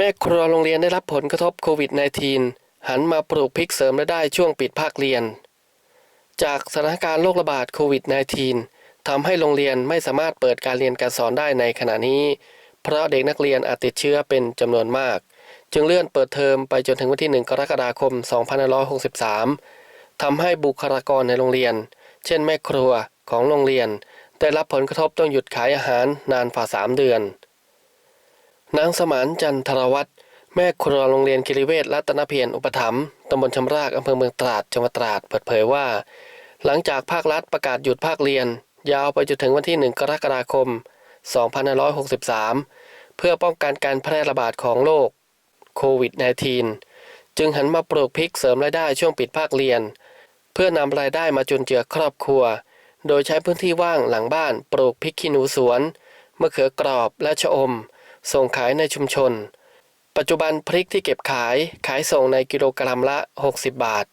แม่ครัวโรงเรียนได้รับผลกระทบโควิด -19 หันมาปลูกพริกเสริมรายได้ช่วงปิดภาคเรียน จากสถานการณ์โรคระบาดโควิด -19 ทำให้โรงเรียนไม่สามารถเปิดการเรียนการสอนได้ในขณะนี้ เพราะเด็กนักเรียนอาจติดเชื้อเป็นจำนวนมาก จึงเลื่อนเปิดเทอมไปจนถึงวันที่ 1 กรกฎาคม 2563 ทำให้บุคลากรในโรงเรียน เช่นแม่ครัวของโรงเรียน ได้รับผลกระทบต้องหยุดขายอาหารนานฝ่า3เดือน นางสมานจันทรวัตรแม่ครัวโรงเรียนกิริเวศรัตนเพียรอุปถัมภ์ตำบลชำรากอำเภอเมืองตราดจังหวัดตราดเปิดเผยว่า หลังจากภาครัฐประกาศหยุดภาคเรียน ยาวไปจนถึงวันที่ 1 กรกฎาคม 2563 เพื่อป้องกันการแพร่ระบาดของโรคโควิด -19 จึงหันมาปลูกพริกเสริมรายได้ช่วงปิดภาคเรียน เพื่อนำรายได้มาจุนเจือครอบครัว โดยใช้พื้นที่ว่างหลังบ้านปลูกพริกขี้หนูสวนมะเขือกรอบและชะอม ส่งขายในชุมชน ปัจจุบันพริกที่เก็บขายขายส่งในกิโลกรัมละ 60 บาท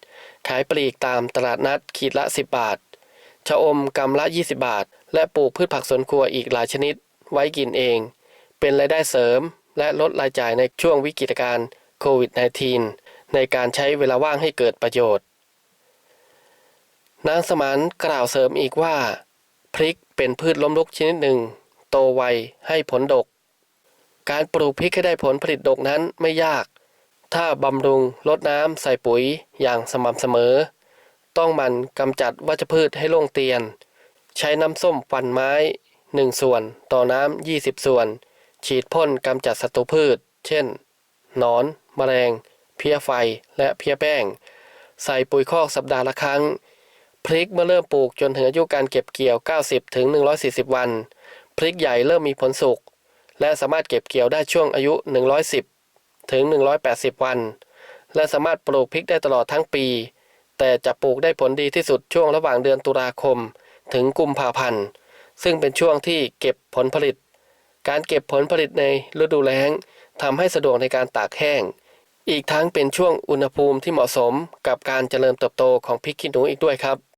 ขายปลีกตามตลาดนัดขีดละ 10 บาท ชะอมกำละ 20 บาท และปลูกพืชผักสวนครัวอีกหลายชนิด ไว้กินเอง เป็นรายได้เสริม และลดรายจ่ายในช่วงวิกฤตการณ์โควิด -19 ในการใช้เวลาว่างให้เกิดประโยชน์ นางสมานกล่าวเสริมอีกว่า พริกเป็นพืชล้มลุกชนิดหนึ่ง โตไวให้ผลดก การปลูกพริกให้ได้ผลผลิตดกนั้นไม่ยาก ถ้าบำรุงลดน้ำใส่ปุ๋ยอย่างสม่ำเสมอ ต้องมันกำจัดวัชพืชให้โล่งเตียน ใช้น้ำส้มฟันไม้ 1 ส่วนต่อน้ำ 20 ส่วน ฉีดพ่นกำจัดศัตรูพืช เช่น หนอน แมลง เพี้ยไฟ และเพี้ยแป้ง ใส่ปุ๋ยคอกสัปดาห์ละครั้ง พริกเมื่อเริ่มปลูกจนถึงอายุการเก็บเกี่ยว 90ถึง140 วัน พริกใหญ่เริ่มมีผลสุก และสามารถเก็บเกี่ยวได้ช่วงอายุ 110 ถึง 180 วัน และสามารถปลูกพริกได้ตลอดทั้งปี แต่จะปลูกได้ผลดีที่สุดช่วงระหว่างเดือนตุลาคม ถึงกุมภาพันธ์ ซึ่งเป็นช่วงที่เก็บผลผลิต การเก็บผลผลิตในฤดูแล้งทำให้สะดวกในการตากแห้ง อีกทั้งเป็นช่วงอุณหภูมิที่เหมาะสมกับการเจริญเติบโตของพริกขี้หนูอีกด้วยครับ